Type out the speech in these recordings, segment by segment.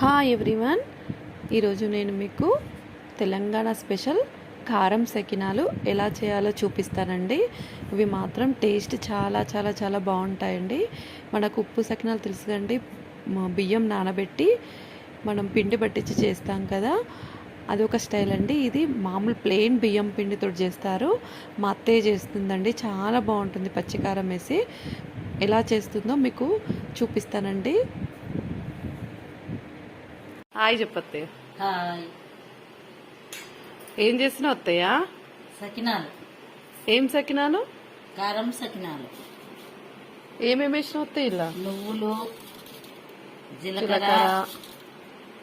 Hi everyone ఈరోజు నేను మీకు తెలంగాణ స్పెషల్ కారం సకినాలు ఎలా చేయాలో చూపిస్తానండి. ఇవి మాత్రం టేస్ట్ చాలా చాలా చాలా బాగుంటాయండి. మనకు ఉప్పు సకినాలు తెలుసు కండి బియ్యం నానబెట్టి మనం పిండి పట్టించి చేస్తాం కదా. అది ఒక స్టైల్ అండి. ఇది మామూలు ప్లెయిన్ బియ్యం పిండితో చేస్తారు. మా అత్తయ్య చేస్తుందండి. చాలా బాగుంటుంది పచ్చికారం వేసి. ఎలా చేస్తుందో మీకు చూపిస్తానండి. హాయ్ చెప్పత్తయ్య. హాయ్. ఏం చేసినావు అత్తయ్య? సకినాలు. ఏం సకినాలు? కారం సకినాలు. ఏమేమి వేసినావు అత్తయ్య ఇలా? నువ్వులు జీలకర్ర.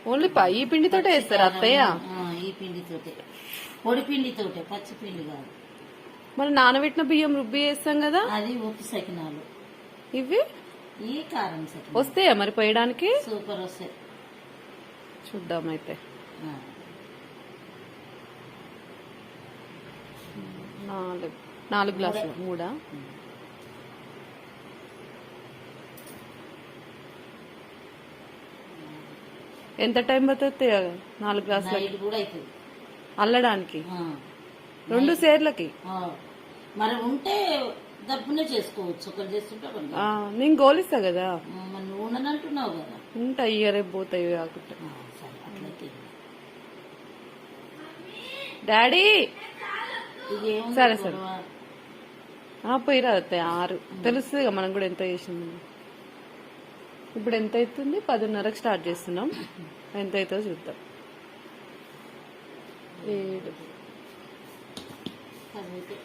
ఓన్లీ ప- ఈ పిండితోటే వేస్తారు అత్తయ్య? ఈ పిండితోటే. పొడి పిండితోటే పచ్చి పిండి కాదు. మరి నానబెట్టిన బియ్యం రుబ్బి వేస్తాం కదా? అది ఉప్పు సకినాలు. ఇవి? ఈ కారం సకినాలు. వస్తాయా మరి పోయడానికి? సూపర్ వస్తాయి. చూద్దాం అయితే ఆ, నాలుగు నాలుగు గ్లాసులు. మూడా? ఎంత టైం పడుతుంది? నాలుగు అవుతుంది అల్లడానికి? రెండు సేర్లకి. మరి ఉంటే దబ్బునే చేసుకోవచ్చు. ఒకటి చేస్తుంటే నేను గోలిస్తా కదా. నువ్వు ఉండనంటున్నావు కదా. ఉంటాయి రేపు పోతాయి కాకుండా ఆ, సరే అట్లయితే డాడీ! సరే, సరే. పోయిరా అత్తయ్య ఆరు. తెలుస్తుంది మనం కూడా ఎంత చేసింది. ఇప్పుడు ఎంత అవుతుంది? పదిన్నరకు స్టార్ట్ చేస్తున్నాం. ఎంత అవుతుందో చూద్దాం. ఏడు. అదైతే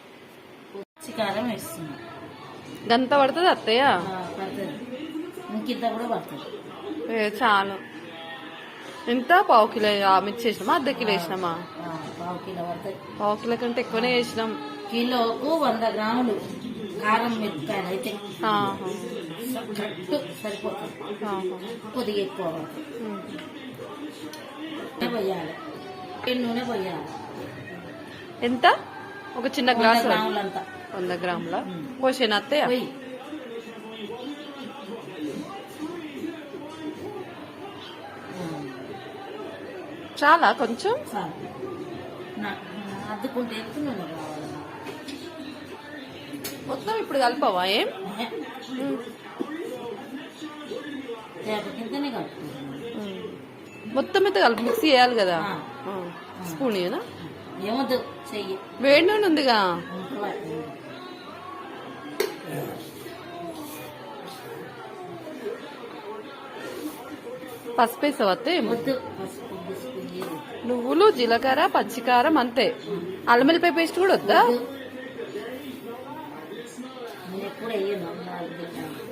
పచ్చి కారం వేస్తున్నా. గంత పడుతుంది అత్తయ్య? ఇంకింత కూడా పడుతుంది. చాలు. ఎంత? పావు కిలో ఆ, మిక్స్ చేసినామా అర్ధ కిలో వేసినామా? పావు కిలో పడుతుంది పావు కిలో కంటే ఎక్కువనే వేసినాం కిలోకు వంద గ్రాములు కారం మిరపకాయలు అయితే కరెక్ట్ సరిపోతుంది. కొద్దిగా ఎక్కువ. నూనె పోయాలి. నూనె పోయాలి? ఎంత? ఒక చిన్న గ్లాసు. గ్రాములంతా. వంద గ్రాముల? పోసేనా అత్తయ్య? చాలా కొంచెం? అద్దుకుంటే మొత్తం ఇప్పుడు కలపవా ఏం? మొత్తం అయితే కలిపి మిక్సీ చేయాలి కదా. స్పూన్ ఏమొద్దు చెయ్యి. వేడి నూనె ఉందిగా? పసుపు వేసావు నువ్వులు జీలకర్ర పచ్చికారం అంతే. అల్లం వెల్లిపాయ పేస్ట్ కూడా వద్దా?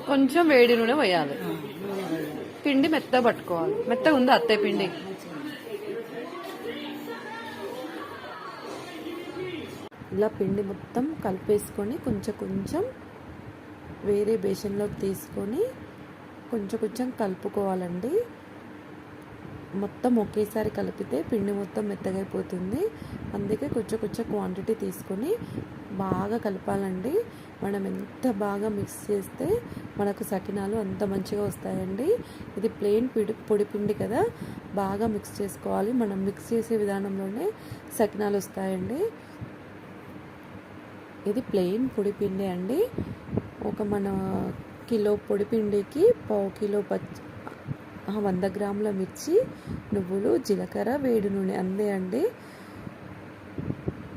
కొంచెం వేడి నూనె వేయాలి పిండి మెత్త పట్టుకోవాలి. మెత్త ఉందా అత్తయ్య పిండి? ఇలా పిండి మొత్తం కలిపేసుకొని కొంచెం కొంచెం వేరే బేషన్లోకి తీసుకొని కొంచెం కొంచెం కలుపుకోవాలండి. మొత్తం ఒకేసారి కలిపితే పిండి మొత్తం మెత్తగైపోతుంది. అందుకే కొంచెం కొంచెం క్వాంటిటీ తీసుకొని బాగా కలపాలండి. మనం ఎంత బాగా మిక్స్ చేస్తే మనకు సకినాలు అంత మంచిగా వస్తాయండి. ఇది ప్లెయిన్ పిడి పొడి పిండి కదా బాగా మిక్స్ చేసుకోవాలి. మనం మిక్స్ చేసే విధానంలోనే సకినాలు వస్తాయండి. ఇది ప్లెయిన్ పొడి పిండి అండి. ఒక మన కిలో పొడి పిండికి పావు కిలో పచ్చి వంద గ్రాముల మిర్చి నువ్వులు జీలకర్ర వేడి నూనె అందే అండి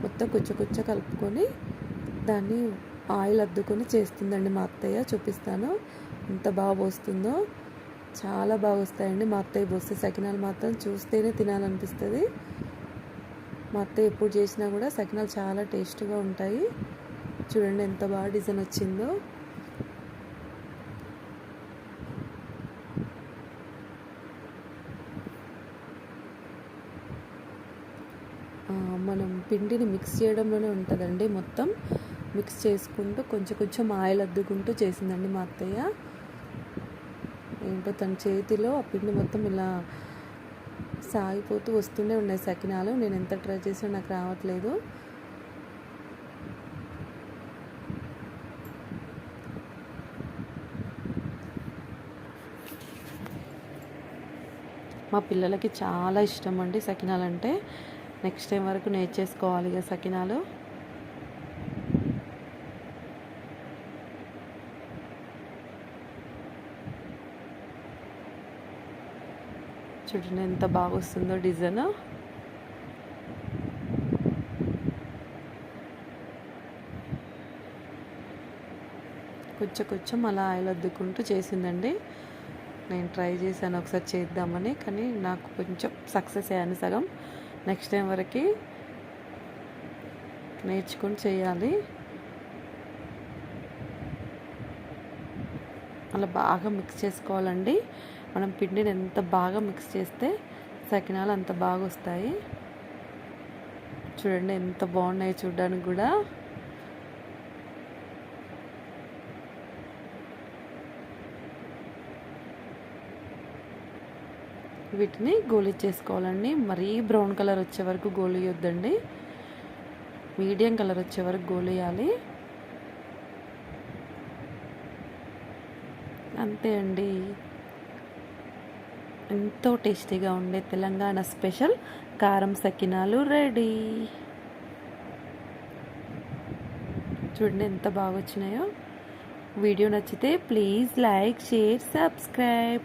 మొత్తం కొంచెం కొంచెం కలుపుకొని దాన్ని ఆయిల్ అద్దుకొని చేస్తుందండి మా అత్తయ్య చూపిస్తాను. ఎంత బాగా పోస్తుందో. చాలా బాగా వస్తాయండి మా అత్తయ్య పోస్తే సకినాలు మాత్రం చూస్తేనే తినాలనిపిస్తుంది. మా అత్తయ్య ఎప్పుడు చేసినా కూడా సకినాలు చాలా టేస్ట్గా ఉంటాయి. చూడండి ఎంత బాగా డిజైన్ వచ్చిందో ఆ, మనం పిండిని మిక్స్ చేయడంలోనే ఉంటుందండి మొత్తం. మిక్స్ చేసుకుంటూ కొంచెం కొంచెం ఆయిల్ అద్దుకుంటూ చేసిందండి మా అత్తయ్య. ఏంటో తన చేతిలో ఆ పిండి మొత్తం ఇలా సాగిపోతూ వస్తూనే ఉన్నాయి సకినాలు. నేను ఎంత ట్రై చేసినా నాకు రావట్లేదు. మా పిల్లలకి చాలా ఇష్టం అండి సకినాలు అంటే నెక్స్ట్ టైం వరకు నేర్చేసుకోవాలి ఇక సకినాలు. చూడండి ఎంత బాగా వస్తుందో డిజైన్. కొంచెం కొంచెం అలా ఆయిల్ అద్దుకుంటూ చేసిందండి. నేను ట్రై చేశాను ఒకసారి చేద్దామని కానీ నాకు కొంచెం సక్సెస్ అయ్యాను సగం. నెక్స్ట్ టైం వరకు నేర్చుకొని చేయాలి. అలా బాగా మిక్స్ చేసుకోవాలండి. మనం పిండిని ఎంత బాగా మిక్స్ చేస్తే సకినాలు అంత బాగా వస్తాయి. చూడండి ఎంత బాగున్నాయి చూడడానికి కూడా. వీటిని గోలిచ్చేసుకోవాలండి మరీ బ్రౌన్ కలర్ వచ్చే వరకు గోలియొద్దండి మీడియం కలర్ వచ్చే వరకు గోలియాలి అంతే అండి. ఎంతో టేస్టీగా ఉండే తెలంగాణ స్పెషల్ కారం సకినాలు రెడీ. చూడండి ఎంత బాగా వచ్చినాయో. వీడియో నచ్చితే please like share subscribe.